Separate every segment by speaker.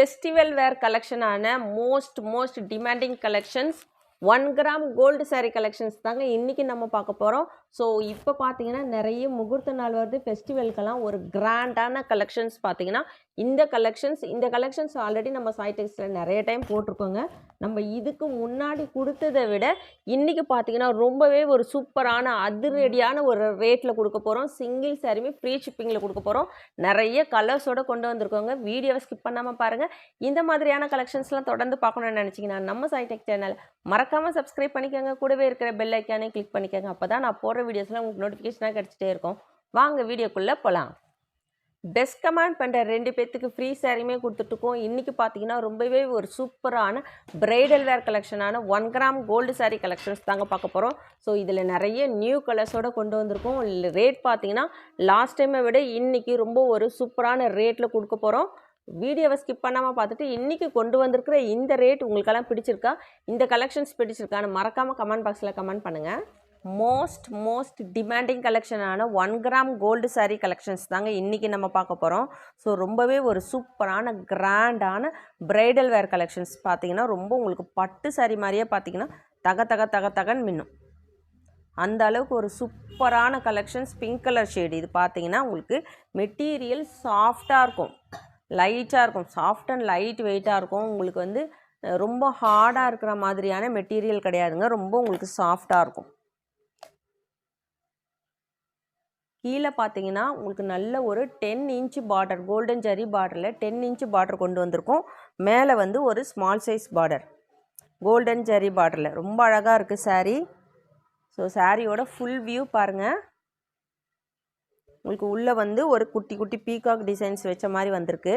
Speaker 1: Festival wear கலெக்ஷனான most most demanding collections one gram gold saree collections தாங்க இன்றைக்கி நம்ம பார்க்க போகிறோம் ஸோ இப்போ பார்த்தீங்கன்னா நிறைய முகூர்த்த நாள் வருது. ஃபெஸ்டிவல்க்கெல்லாம் ஒரு கிராண்டான கலெக்ஷன்ஸ் பார்த்தீங்கன்னா இந்த கலெக்ஷன்ஸ் இந்த கலெக்ஷன்ஸ் ஆல்ரெடி நம்ம சாய்டெக்ஸில் நிறைய டைம் போட்டிருக்கோங்க. நம்ம இதுக்கு முன்னாடி கொடுத்ததை விட இன்றைக்கி பார்த்தீங்கன்னா ரொம்பவே ஒரு சூப்பரான அதிரடியான ஒரு ரேட்டில் கொடுக்க போகிறோம் சிங்கிள் சாரியுமே ஃப்ரீ ஷிப்பிங்கில் கொடுக்க போகிறோம் நிறைய கலர்ஸோட கொண்டு வந்திருக்கோங்க. வீடியோவை ஸ்கிப் பண்ணாமல் பாருங்கள் இந்த மாதிரியான கலெக்ஷன்ஸ்லாம் தொடர்ந்து பார்க்கணும்னு நினச்சிங்கன்னா நம்ம சாய்டெக் சேனல் மறக்காமல் சப்ஸ்கிரைப் பண்ணிக்கோங்க. கூடவே இருக்கிற பெல் ஐக்கானே கிளிக் பண்ணிக்கோங்க. அப்போ தான் நான் போடுற வீடியோஸ்லாம் உங்களுக்கு நோட்டிஃபிகேஷனாக கிடச்சிட்டே இருக்கும். வாங்க வீடியோக்குள்ளே போகலாம் பெஸ்ட் கமெண்ட் பண்ணுற ரெண்டு பேர்த்துக்கு ஃப்ரீ சாரியுமே கொடுத்துட்ருக்கோம் இன்றைக்கி பார்த்தீங்கன்னா ரொம்பவே ஒரு சூப்பரான bridal wear கலெக்ஷனான one gram gold saree collections தாங்க பார்க்க போகிறோம் ஸோ இதில் நிறைய நியூ கலர்ஸோடு கொண்டு வந்திருக்கோம். ரேட் பார்த்தீங்கன்னா லாஸ்ட் டைமை விட இன்றைக்கி ரொம்ப ஒரு சூப்பரான ரேட்டில் கொடுக்க போகிறோம் வீடியோவை ஸ்கிப் பண்ணாமல் பார்த்துட்டு இன்றைக்கி கொண்டு வந்திருக்கிற இந்த ரேட் உங்களுக்கெல்லாம் பிடிச்சிருக்கா? இந்த கலெக்ஷன்ஸ் பிடிச்சிருக்கான்னு மறக்காமல் கமெண்ட் பாக்ஸில் கமெண்ட் பண்ணுங்கள் most most demanding கலெக்ஷனான one gram gold saree collections தாங்க இன்றைக்கி நம்ம பார்க்க போகிறோம் ஸோ ரொம்பவே ஒரு சூப்பரான கிராண்டான பிரைடல் வேர் கலெக்ஷன்ஸ் பார்த்தீங்கன்னா ரொம்ப உங்களுக்கு பட்டு சாரீ மாதிரியே பார்த்தீங்கன்னா தக தக தக தகன்னு மின்னும். அந்த அளவுக்கு ஒரு சூப்பரான கலெக்ஷன்ஸ் பிங்க் கலர் ஷேடு இது பார்த்தீங்கன்னா உங்களுக்கு மெட்டீரியல் சாஃப்டாக இருக்கும். லைட்டாக இருக்கும். சாஃப்ட் அண்ட் லைட் வெயிட்டாக இருக்கும். உங்களுக்கு வந்து ரொம்ப ஹார்டாக இருக்கிற மாதிரியான மெட்டீரியல் கிடையாதுங்க. ரொம்ப உங்களுக்கு சாஃப்டாக இருக்கும். கீழே பார்த்தீங்கன்னா உங்களுக்கு நல்ல ஒரு ten inch border golden zari பார்டரில் டென் இன்ச் பார்டர் கொண்டு வந்திருக்கோம். மேலே வந்து ஒரு small size border golden zari பார்டரில் ரொம்ப அழகாக இருக்குது saree. ஸோ சாரியோட ஃபுல் வியூ பாருங்கள் உங்களுக்கு உள்ளே வந்து ஒரு குட்டி குட்டி பீகாக் டிசைன்ஸ் வச்ச மாதிரி வந்திருக்கு.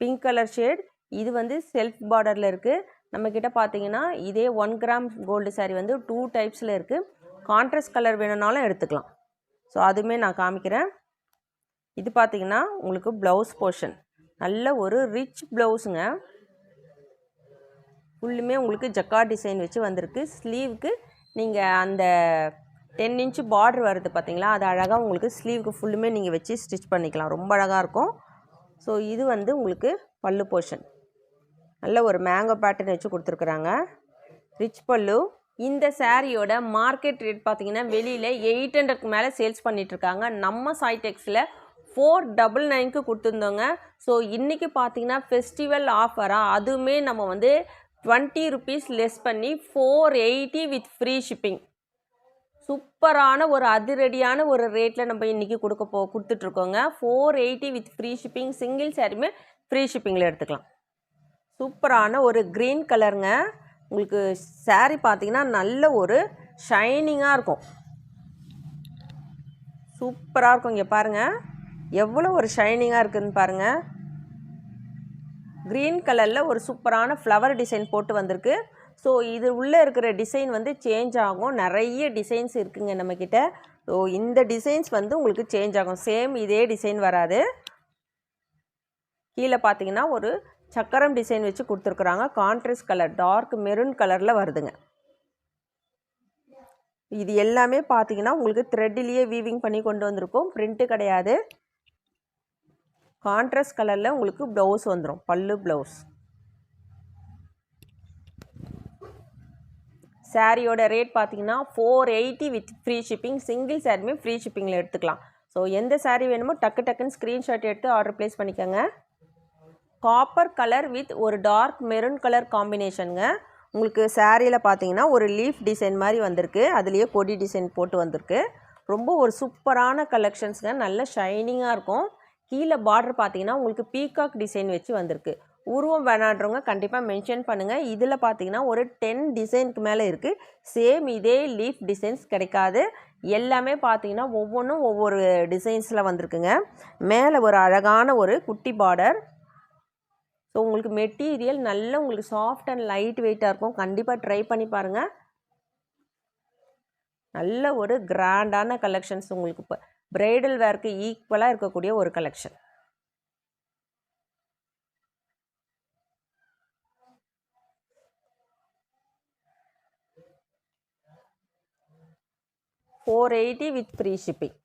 Speaker 1: பிங்க் கலர் ஷேட் இது வந்து செல்ஃப் பார்டரில் இருக்குது நம்மக்கிட்ட பார்த்தீங்கன்னா இதே ஒன் கிராம் கோல்டு சாரீ வந்து டூ டைப்ஸில் இருக்குது கான்ட்ராஸ்ட் கலர் வேணும்னாலும் எடுத்துக்கலாம். ஸோ அதுவுமே நான் காமிக்கிறேன். இது பார்த்தீங்கன்னா உங்களுக்கு ப்ளவுஸ் போர்ஷன் நல்ல ஒரு ரிச் ப்ளவுஸுங்க ஃபுல்லுமே உங்களுக்கு ஜக்கா டிசைன் வச்சு வந்திருக்கு. ஸ்லீவுக்கு நீங்கள் அந்த டென் இன்ச்சு பார்டர் வருது பார்த்தீங்களா அது அழகாக உங்களுக்கு ஸ்லீவுக்கு ஃபுல்லுமே நீங்கள் வச்சு ஸ்டிச் பண்ணிக்கலாம். ரொம்ப அழகாக இருக்கும். ஸோ இது வந்து உங்களுக்கு பல்லு போர்ஷன் நல்ல ஒரு மேங்கோ பேட்டர்ன் வச்சு கொடுத்துருக்குறாங்க. ரிச் பல்லு. இந்த சாரியோட மார்க்கெட் ரேட் பார்த்தீங்கன்னா வெளியில் எயிட் ஹண்ட்ரட்க்கு மேலே சேல்ஸ் பண்ணிகிட்ருக்காங்க நம்ம சாய்டெக்ஸில் ஃபோர் டபுள் நைனுக்கு கொடுத்துருந்தோங்க. ஸோ இன்றைக்கி பார்த்தீங்கன்னா ஃபெஸ்டிவல் ஆஃபராக அதுவுமே நம்ம வந்து டுவெண்ட்டி ருபீஸ் லெஸ் பண்ணி four eighty with free shipping சூப்பரான ஒரு அதிரடியான ஒரு ரேட்டில் நம்ம இன்றைக்கி கொடுக்க போ கொடுத்துட்ருக்கோங்க. Four eighty with free shipping single சாரியுமே ஃப்ரீ ஷிப்பிங்கில் எடுத்துக்கலாம். சூப்பரான ஒரு க்ரீன் கலருங்க உங்களுக்கு saree பார்த்தீங்கன்னா நல்ல ஒரு ஷைனிங்காக இருக்கும். சூப்பராக இருக்கும் இங்கே பாருங்கள் எவ்வளோ ஒரு ஷைனிங்காக இருக்குதுன்னு பாருங்கள் க்ரீன் கலரில் ஒரு சூப்பரான ஃப்ளவர் டிசைன் போட்டு வந்திருக்கு. ஸோ இது உள்ளே இருக்கிற டிசைன் வந்து சேஞ்ச் ஆகும். நிறைய டிசைன்ஸ் இருக்குங்க நம்மக்கிட்ட ஸோ இந்த டிசைன்ஸ் வந்து உங்களுக்கு சேஞ்ச் ஆகும். சேம் இதே டிசைன் வராது. கீழே பார்த்தீங்கன்னா ஒரு சக்கரம் டிசைன் வச்சு கொடுத்துருக்குறாங்க. கான்ட்ரஸ்ட் கலர் டார்க் மெரூன் கலரில் வருதுங்க. இது எல்லாமே பார்த்தீங்கன்னா உங்களுக்கு த்ரெட்டிலேயே வீவிங் பண்ணி கொண்டு வந்திருக்கோம். பிரிண்ட்டு கிடையாது. கான்ட்ரஸ்ட் கலரில் உங்களுக்கு ப்ளவுஸ் வந்துடும் பல்லு ப்ளவுஸ் சாரியோட ரேட் பார்த்தீங்கன்னா four eighty with free shipping single சாரியுமே ஃப்ரீ ஷிப்பிங்கில் எடுத்துக்கலாம். ஸோ எந்த சாரீ வேணுமோ டக்கு டக்குன்னு ஸ்க்ரீன்ஷாட் எடுத்து ஆர்டர் ப்ளேஸ் பண்ணிக்கோங்க. காப்பர் கலர் வித் ஒரு டார்க் மெரூன் கலர் காம்பினேஷனுங்க உங்களுக்கு சாரியில் பார்த்தீங்கன்னா ஒரு லீஃப் டிசைன் மாதிரி வந்திருக்கு. அதுலேயே கொடி டிசைன் போட்டு வந்திருக்கு. ரொம்ப ஒரு சூப்பரான கலெக்ஷன்ஸுங்க நல்ல ஷைனிங்காக இருக்கும். கீழே பார்டர் பார்த்தீங்கன்னா உங்களுக்கு பீகாக் டிசைன் வச்சு வந்திருக்கு. உருவம் வேணான்றவங்க கண்டிப்பாக மென்ஷன் பண்ணுங்கள் இதில் பார்த்தீங்கன்னா ஒரு டென் டிசைனுக்கு மேலே இருக்குது சேம் இதே லீஃப் டிசைன்ஸ் கிடைக்காது. எல்லாமே பார்த்தீங்கன்னா ஒவ்வொன்றும் ஒவ்வொரு டிசைன்ஸில் வந்திருக்குங்க. மேலே ஒரு அழகான ஒரு குட்டி பார்டர் ஸோ உங்களுக்கு மெட்டீரியல் நல்ல உங்களுக்கு சாஃப்ட் அண்ட் லைட் வெயிட்டாக இருக்கும். கண்டிப்பாக ட்ரை பண்ணி பாருங்கள் நல்ல ஒரு கிராண்டான கலெக்ஷன்ஸ் உங்களுக்கு. இப்போ பிரைடல் வேர்க்கு ஈக்குவலாக இருக்கக்கூடிய ஒரு collection four eighty with free shipping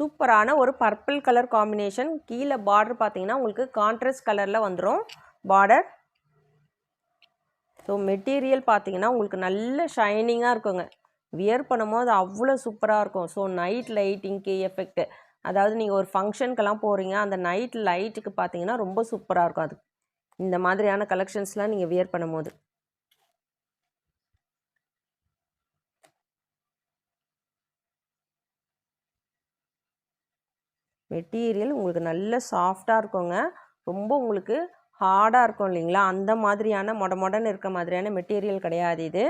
Speaker 1: சூப்பரான ஒரு பர்பிள் கலர் காம்பினேஷன் கீழே பார்டர் பார்த்தீங்கன்னா உங்களுக்கு கான்ட்ராஸ்ட் கலரில் வந்துடும் பார்டர் ஸோ மெட்டீரியல் பார்த்தீங்கன்னா உங்களுக்கு நல்ல ஷைனிங்காக இருக்குங்க. வியர் பண்ணும்போது அவ்வளோ சூப்பராக இருக்கும். ஸோ நைட் லைட்டிங்க்கு எஃபெக்ட் அதாவது நீங்கள் ஒரு ஃபங்க்ஷனுக்கெல்லாம் போகிறீங்க அந்த நைட் லைட்டுக்கு பார்த்தீங்கன்னா ரொம்ப சூப்பராக இருக்கும் அது. இந்த மாதிரியான கலெக்ஷன்ஸ்லாம் நீங்கள் வியர் பண்ணும்போது. மெட்டீரியல் உங்களுக்கு நல்ல சாஃப்டாக இருக்குங்க. ரொம்ப உங்களுக்கு ஹார்டாக இருக்கும் இல்லைங்களா? அந்த மாதிரியான மொட மொடன்னு இருக்க மாதிரியான மெட்டீரியல் கிடையாது இது.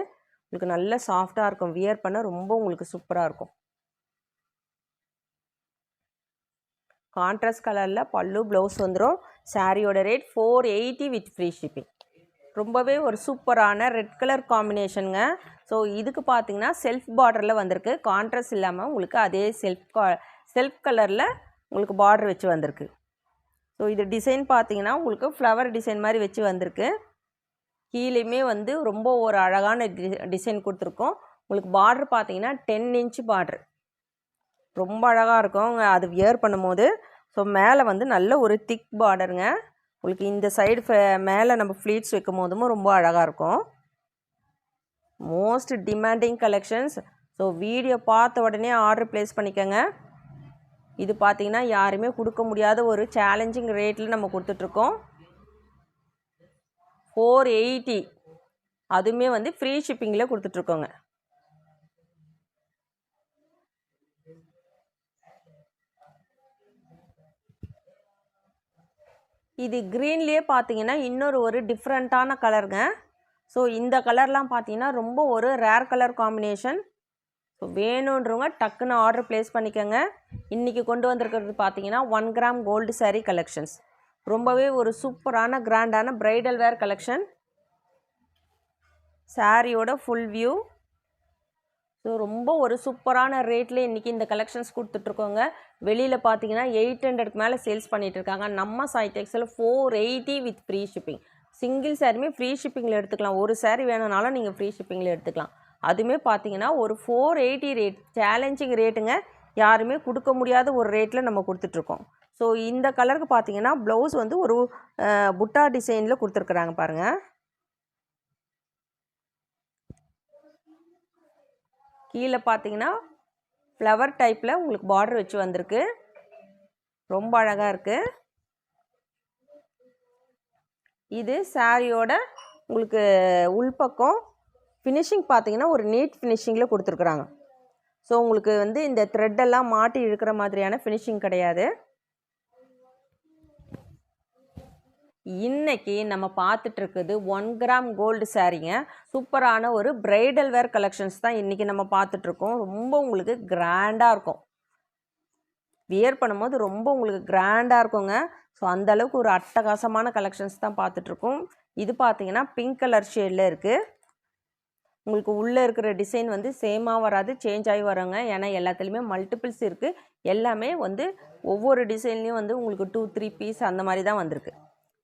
Speaker 1: உங்களுக்கு நல்ல சாஃப்டாக இருக்கும். வியர் பண்ண ரொம்ப உங்களுக்கு சூப்பராக இருக்கும். கான்ட்ராஸ்ட் கலரில் பல்லு ப்ளவுஸ் வந்துடும் சாரியோட rate four eighty with free shipping ரொம்பவே ஒரு சூப்பரான ரெட் கலர் காம்பினேஷனுங்க. ஸோ இதுக்கு பார்த்தீங்கன்னா செல்ஃப் பார்டரில் வந்திருக்கு. கான்ட்ராஸ்ட் இல்லாமல் உங்களுக்கு அதே செல்ஃப் செல்ஃப் கலரில் உங்களுக்கு பார்டர் வச்சு வந்திருக்கு. ஸோ இது டிசைன் பார்த்தீங்கன்னா உங்களுக்கு ஃப்ளவர் டிசைன் மாதிரி வச்சு வந்திருக்கு. கீழேயுமே வந்து ரொம்ப ஒரு அழகான டி டிசைன் கொடுத்துருக்கோம். உங்களுக்கு பார்டர் பார்த்தீங்கன்னா டென் இன்ச் பார்டர் ரொம்ப அழகாக இருக்கும். அது வியர் பண்ணும்போது. ஸோ மேலே வந்து நல்ல ஒரு திக் பார்டருங்க உங்களுக்கு இந்த சைடு மேலே நம்ம ஃப்ளீட்ஸ் வைக்கும் போதும் ரொம்ப அழகாக இருக்கும். Most demanding collections so video பார்த்த உடனே ஆர்டர் ப்ளேஸ் பண்ணிக்கோங்க. இது பார்த்தீங்கன்னா யாருமே கொடுக்க முடியாத ஒரு சேலஞ்சிங் ரேட்டில் நம்ம கொடுத்துட்ருக்கோம். ஃபோர் எயிட்டி அதுவுமே வந்து ஃப்ரீ ஷிப்பிங்கில் கொடுத்துட்ருக்கோங்க. இது க்ரீன்லேயே பார்த்தீங்கன்னா இன்னொரு ஒரு டிஃப்ரெண்ட்டான கலருங்க ஸோ இந்த கலர்லாம் பார்த்தீங்கன்னா ரொம்ப ஒரு ரேர் கலர் காம்பினேஷன் ஸோ வேணுன்றவங்க டக்குன்னு ஆர்டர் ப்ளேஸ் பண்ணிக்கோங்க. இன்றைக்கி கொண்டு வந்திருக்கிறது பார்த்தீங்கன்னா one gram gold saree collections ரொம்பவே ஒரு சூப்பரான கிராண்டான பிரைடல் வேர் கலெக்ஷன் சாரியோட ஃபுல் வியூ ஸோ ரொம்ப ஒரு சூப்பரான ரேட்டில் இன்றைக்கி இந்த கலெக்ஷன்ஸ் கொடுத்துட்ருக்கோங்க. வெளியில் பார்த்தீங்கன்னா எயிட் ஹண்ட்ரட்க்கு மேலே சேல்ஸ் பண்ணிகிட்ருக்காங்க இருக்காங்க நம்ம சாய்டெக்ஸில் four eighty with free shipping single சாரியுமே ஃப்ரீ ஷிப்பிங்கில் எடுத்துக்கலாம். ஒரு சாரி வேணும்னாலும் நீங்கள் ஃப்ரீ ஷிப்பிங்கில் எடுத்துக்கலாம். அதுவுமே பார்த்தீங்கன்னா ஒரு ஃபோர் எயிட்டி ரேட் சேலஞ்சிங் ரேட்டுங்க யாருமே கொடுக்க முடியாத ஒரு ரேட்டில் நம்ம கொடுத்துட்ருக்கோம். ஸோ இந்த கலருக்கு பார்த்தீங்கன்னா ப்ளவுஸ் வந்து ஒரு புட்டா டிசைனில் கொடுத்துருக்குறாங்க பாருங்கள் கீழே பார்த்தீங்கன்னா ஃப்ளவர் டைப்பில் உங்களுக்கு பார்டர் வச்சு வந்திருக்கு. ரொம்ப அழகாக இருக்குது இது சாரியோட உங்களுக்கு உள்பக்கம் ஃபினிஷிங் பார்த்தீங்கன்னா ஒரு நீட் ஃபினிஷிங்கில் கொடுத்துருக்குறாங்க. ஸோ உங்களுக்கு வந்து இந்த த்ரெட்டெல்லாம் மாட்டி இழுக்கிற மாதிரியான ஃபினிஷிங் கிடையாது. இன்னைக்கு நம்ம பார்த்துட்ருக்குது ஒன் கிராம் கோல்டு சாரீங்க சூப்பரான ஒரு பிரைடல் வேர் கலெக்ஷன்ஸ் தான் இன்றைக்கி நம்ம பார்த்துட்ருக்கோம் ரொம்ப உங்களுக்கு கிராண்டாக இருக்கும். வியர் பண்ணும்போது ரொம்ப உங்களுக்கு கிராண்டாக இருக்குங்க. ஸோ அந்த அளவுக்கு ஒரு அட்டகாசமான கலெக்ஷன்ஸ் தான் பார்த்துட்ருக்கோம் இது பார்த்தீங்கன்னா பிங்க் கலர் ஷேடில் இருக்குது உங்களுக்கு உள்ளே இருக்கிற டிசைன் வந்து சேமாக வராது சேஞ்ச் ஆகி வரோங்க. ஏன்னா எல்லாத்துலேயுமே மல்டிபிள்ஸ் இருக்குது எல்லாமே வந்து ஒவ்வொரு டிசைன்லேயும் வந்து உங்களுக்கு டூ த்ரீ பீஸ் அந்த மாதிரி தான் வந்திருக்கு.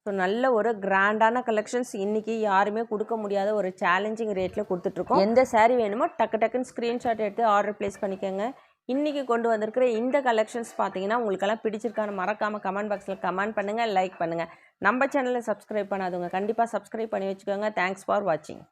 Speaker 1: ஸோ நல்ல ஒரு கிராண்டான கலெக்ஷன்ஸ் இன்றைக்கி யாருமே கொடுக்க முடியாத ஒரு சேலஞ்சிங் ரேட்டில் கொடுத்துட்ருக்கோம். எந்த சேரீ வேணுமோ டக்கு டக்குன்னு ஸ்க்ரீன்ஷாட் எடுத்து ஆர்டர் ப்ளேஸ் பண்ணிக்கோங்க. இன்றைக்கி கொண்டு வந்திருக்கிற இந்த கலெக்ஷன்ஸ் பார்த்தீங்கன்னா உங்களுக்கெல்லாம் பிடிச்சிருக்கான மறக்காமல் கமெண்ட் பாக்ஸில் கமெண்ட் பண்ணுங்கள் லைக் பண்ணுங்கள் நம்ம சேனலை சப்ஸ்கிரைப் பண்ணாதவங்க கண்டிப்பாக சப்ஸ்கிரைப் பண்ணி வச்சுக்கோங்க. தேங்க்ஸ் ஃபார் வாட்சிங்